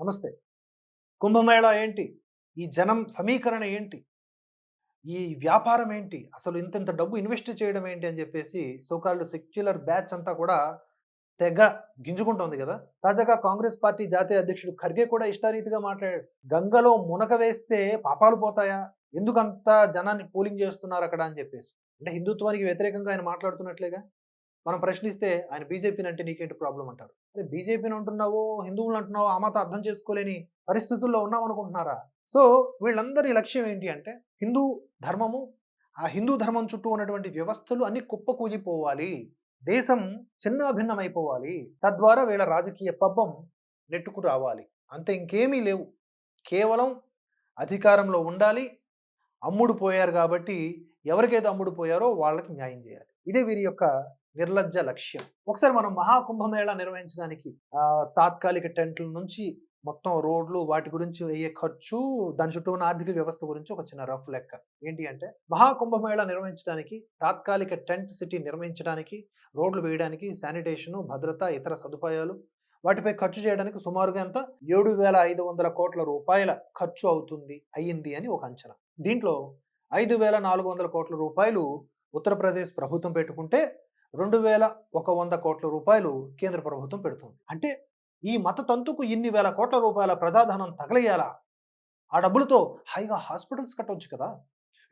నమస్తే. కుంభమేళ ఏంటి? ఈ జనం సమీకరణ ఏంటి? ఈ వ్యాపారం ఏంటి? అసలు ఇంత డబ్బు ఇన్వెస్ట్ చేయడం ఏంటి? అని చెప్పేసి సోకాల్డ్ సెక్యులర్ బ్యాచ్ అంతా కూడా తెగ గింజుకుంటోంది కదా. తాజాగా కాంగ్రెస్ పార్టీ జాతీయ అధ్యక్షుడు ఖర్గే కూడా ఇష్టారీతిగా మాట్లాడాడు. గంగలో మునక వేస్తే పాపాలు పోతాయా? ఎందుకంత జనాన్ని పోలింగ్ చేస్తున్నారు అక్కడ అని చెప్పేసి. అంటే హిందుత్వానికి వ్యతిరేకంగా ఆయన మాట్లాడుతున్నట్లేగా? మనం ప్రశ్నిస్తే ఆయన బీజేపీని అంటే నీకేంటి ప్రాబ్లం అంటారు. అరే బీజేపీని అంటున్నావో హిందువులు అంటున్నావో ఆ మాత్రం అర్థం చేసుకోలేని పరిస్థితుల్లో ఉన్నాం అనుకుంటున్నారా? సో వీళ్ళందరి లక్ష్యం ఏంటి అంటే హిందూ ధర్మము ఆ హిందూ ధర్మం చుట్టూ ఉన్నటువంటి వ్యవస్థలు అన్ని కుప్పకూలిపోవాలి. దేశం చిన్నాభిన్నమైపోవాలి తద్వారా వీళ్ళ రాజకీయ పబ్బం నెట్టుకు రావాలి. అంతే ఇంకేమీ లేవు. కేవలం అధికారంలో ఉండాలి. అమ్ముడు పోయారు కాబట్టి ఎవరికైతే అమ్ముడు పోయారో వాళ్ళకి న్యాయం చేయాలి. ఇదే వీరి యొక్క నిర్లజ్జ లక్ష్యం. ఒకసారి మనం మహాకుంభమేళా నిర్వహించడానికి తాత్కాలిక టెంట్ల నుంచి మొత్తం రోడ్లు వాటి గురించి అయ్యే ఖర్చు దాని చుట్టూ ఉన్న ఆర్థిక వ్యవస్థ గురించి ఒక చిన్న రఫ్ లెక్క. ఏంటి అంటే మహాకుంభమేళా నిర్వహించడానికి తాత్కాలిక టెంట్ సిటీ నిర్వహించడానికి రోడ్లు వేయడానికి శానిటేషను భద్రత ఇతర సదుపాయాలు వాటిపై ఖర్చు చేయడానికి సుమారుగా ఎంత? ఏడు వేల ఐదు వందల కోట్ల రూపాయల ఖర్చు అవుతుంది అయ్యింది అని ఒక అంచనా. దీంట్లో ఐదు వేల నాలుగు వందల కోట్ల రూపాయలు ఉత్తరప్రదేశ్ ప్రభుత్వం పెట్టుకుంటే రెండు వేల ఒక వంద కోట్ల రూపాయలు కేంద్ర ప్రభుత్వం పెడుతుంది. అంటే ఈ మత తంతుకు ఇన్ని వేల కోట్ల రూపాయల ప్రజాధనం తగలేయాలా? ఆ డబ్బులతో హైగా హాస్పిటల్స్ కట్టవచ్చు కదా?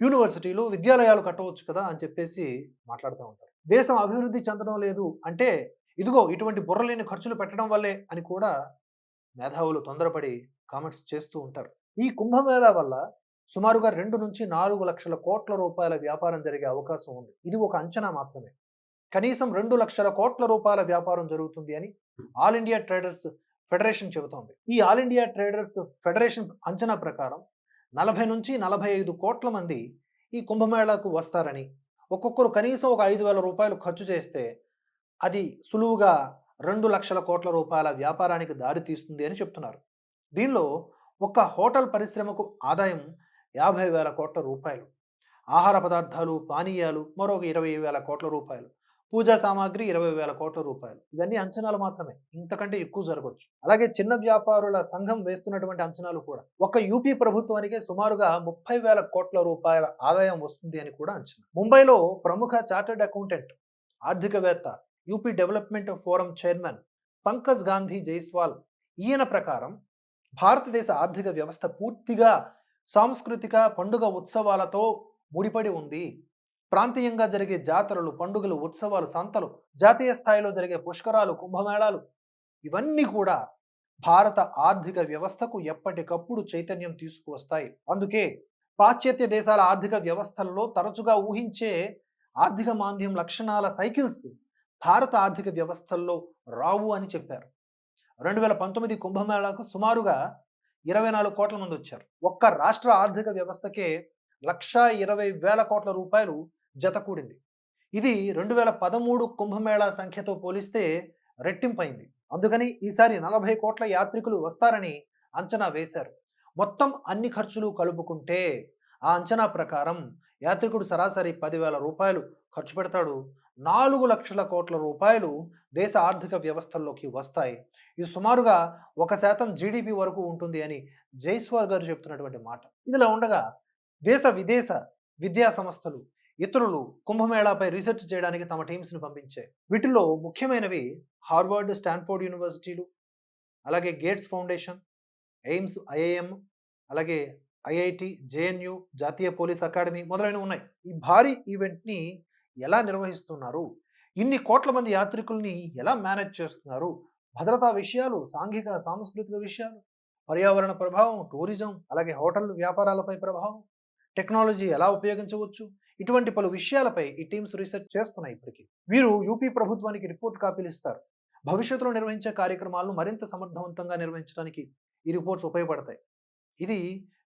యూనివర్సిటీలు విద్యాలయాలు కట్టవచ్చు కదా? అని చెప్పేసి మాట్లాడుతూ ఉంటారు. దేశం అభివృద్ధి చెందడం లేదు అంటే ఇదిగో ఇటువంటి బుర్రలేని ఖర్చులు పెట్టడం వల్లే అని కూడా మేధావులు తొందరపడి కామెంట్స్ చేస్తూ ఉంటారు. ఈ కుంభమేళ వల్ల సుమారుగా రెండు నుంచి నాలుగు లక్షల కోట్ల రూపాయల వ్యాపారం జరిగే అవకాశం ఉంది. ఇది ఒక అంచనా మాత్రమే. కనీసం రెండు లక్షల కోట్ల రూపాయల వ్యాపారం జరుగుతుంది అని ఆల్ ఇండియా ట్రేడర్స్ ఫెడరేషన్ చెబుతోంది. ఈ ఆల్ ఇండియా ట్రేడర్స్ ఫెడరేషన్ అంచనా ప్రకారం నలభై నుంచి నలభై ఐదు కోట్ల మంది ఈ కుంభమేళాకు వస్తారని ఒక్కొక్కరు కనీసం ఒక ఐదు వేల రూపాయలు ఖర్చు చేస్తే అది సులువుగా రెండు లక్షల కోట్ల రూపాయల వ్యాపారానికి దారి తీస్తుంది అని చెప్తున్నారు. దీనిలో ఒక్క హోటల్ పరిశ్రమకు ఆదాయం యాభై వేల కోట్ల రూపాయలు ఆహార పదార్థాలు పానీయాలు మరొక ఇరవై వేల కోట్ల రూపాయలు పూజా సామాగ్రి ఇరవై వేల కోట్ల రూపాయలు. ఇవన్నీ అంచనాలు మాత్రమే. ఇంతకంటే ఎక్కువ జరగవచ్చు అలాగే చిన్న వ్యాపారుల సంఘం వేస్తున్నటువంటి అంచనాలు కూడా. ఒక యూపీ ప్రభుత్వానికి సుమారుగా ముప్పై వేల కోట్ల రూపాయల ఆదాయం వస్తుంది అని కూడా అంచనా. ముంబైలో ప్రముఖ చార్టర్డ్ అకౌంటెంట్ ఆర్థికవేత్త UP development forum chairman Pankaj Gandhi Jaiswal ఈయన ప్రకారం భారతదేశ ఆర్థిక వ్యవస్థ పూర్తిగా సాంస్కృతిక పండుగ ఉత్సవాలతో ముడిపడి ఉంది. ప్రాంతీయంగా జరిగే జాతరలు పండుగలు ఉత్సవాలు సంతలు జాతీయ స్థాయిలో జరిగే పుష్కరాలు కుంభమేళాలు ఇవన్నీ కూడా భారత ఆర్థిక వ్యవస్థకు ఎప్పటికప్పుడు చైతన్యం తీసుకువస్తాయి. అందుకే పాశ్చాత్య దేశాల ఆర్థిక వ్యవస్థల్లో తరచుగా ఊహించే ఆర్థిక మాంద్యం లక్షణాల సైకిల్స్ భారత ఆర్థిక వ్యవస్థల్లో రావు అని చెప్పారు. రెండు వేల పంతొమ్మిది కుంభమేళాకు సుమారుగా ఇరవై నాలుగు కోట్ల మంది వచ్చారు. ఒక్క రాష్ట్ర ఆర్థిక వ్యవస్థకే లక్షా ఇరవై వేల కోట్ల రూపాయలు జత కూడింది. ఇది రెండు వేల పదమూడు కుంభమేళా సంఖ్యతో పోలిస్తే రెట్టింపైంది అందుకని ఈసారి నలభై కోట్ల యాత్రికులు వస్తారని అంచనా వేశారు. మొత్తం అన్ని ఖర్చులు కలుపుకుంటే ఆ అంచనా ప్రకారం యాత్రికుడు సరాసరి పదివేల రూపాయలు ఖర్చు పెడతాడు. నాలుగు లక్షల కోట్ల రూపాయలు దేశ ఆర్థిక వ్యవస్థల్లోకి వస్తాయి. ఇది సుమారుగా ఒక శాతం జీడిపి వరకు ఉంటుంది అని జైస్వాల్ గారు చెప్తున్నటువంటి మాట. ఇదిలా ఉండగా దేశ విదేశ విద్యా సంస్థలు ఇతరులు కుంభమేళాపై రీసెర్చ్ చేయడానికి తమ టీమ్స్ని పంపించాయి వీటిలో ముఖ్యమైనవి హార్వర్డ్ స్టాన్ఫోర్డ్ యూనివర్సిటీలు అలాగే గేట్స్ ఫౌండేషన్ ఎయిమ్స్ ఐఐఎం అలాగే ఐఐటి జేఎన్యు జాతీయ పోలీస్ అకాడమీ మొదలైనవి ఉన్నాయి. ఈ భారీ ఈవెంట్ని ఎలా నిర్వహిస్తున్నారు? ఇన్ని కోట్ల మంది యాత్రికుల్ని ఎలా మేనేజ్ చేస్తున్నారు? భద్రతా విషయాలు సాంఘిక సాంస్కృతిక విషయాలు పర్యావరణ ప్రభావం టూరిజం అలాగే హోటల్ వ్యాపారాలపై ప్రభావం టెక్నాలజీ ఎలా ఉపయోగించవచ్చు? ఇటువంటి పలు విషయాలపై ఈ టీమ్స్ రీసెర్చ్ చేస్తున్నాయి ఇప్పటికీ. వీరు యూపీ ప్రభుత్వానికి రిపోర్ట్ కాపీలు ఇస్తారు. భవిష్యత్తులో నిర్వహించే కార్యక్రమాలను మరింత సమర్థవంతంగా నిర్వహించడానికి ఈ రిపోర్ట్స్ ఉపయోగపడతాయి. ఇది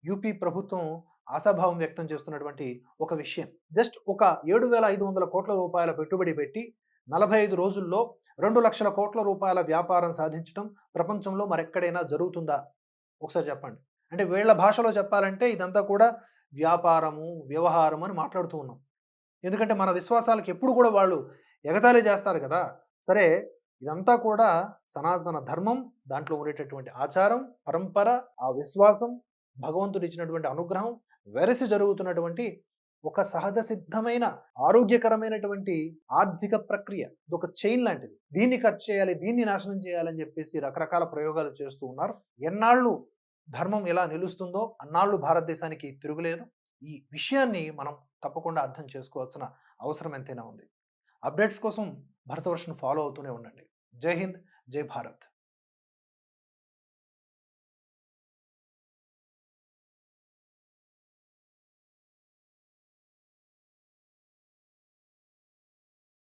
యూపీ ప్రభుత్వం ఆశాభావం వ్యక్తం చేస్తున్నటువంటి ఒక విషయం. జస్ట్ ఒక ఏడు వేల ఐదు వందల కోట్ల రూపాయల పెట్టుబడి పెట్టి నలభై ఐదు రోజుల్లో రెండు లక్షల కోట్ల రూపాయల వ్యాపారం సాధించడం ప్రపంచంలో మరెక్కడైనా జరుగుతుందా? ఒకసారి చెప్పండి. అంటే వీళ్ళ భాషలో చెప్పాలంటే ఇదంతా కూడా వ్యాపారము వ్యవహారం అని మాట్లాడుతూ ఉన్నాం. ఎందుకంటే మన విశ్వాసాలకు ఎప్పుడు కూడా వాళ్ళు ఎగతాళి చేస్తారు కదా! సరే ఇదంతా కూడా సనాతన ధర్మం దాంట్లో ఉండేటటువంటి ఆచారం పరంపర ఆ విశ్వాసం భగవంతుడు ఇచ్చినటువంటి అనుగ్రహం వెరసి జరుగుతున్నటువంటి ఒక సహజ సిద్ధమైన ఆరోగ్యకరమైనటువంటి ఆర్థిక ప్రక్రియ. ఇది ఒక చైన్ లాంటిది. దీన్ని కట్ చేయాలి దీన్ని నాశనం చేయాలని చెప్పేసి రకరకాల ప్రయోగాలు చేస్తూ ఉన్నారు. ఎన్నాళ్ళు ధర్మం ఎలా నిలుస్తుందో అన్నాళ్ళు భారతదేశానికి తిరుగులేదు. ఈ విషయాన్ని మనం తప్పకుండా అర్థం చేసుకోవాల్సిన అవసరం ఎంతైనా ఉంది. అప్డేట్స్ కోసం భరతవర్షను ఫాలో అవుతూనే ఉండండి. జై హింద్ జై భారత్.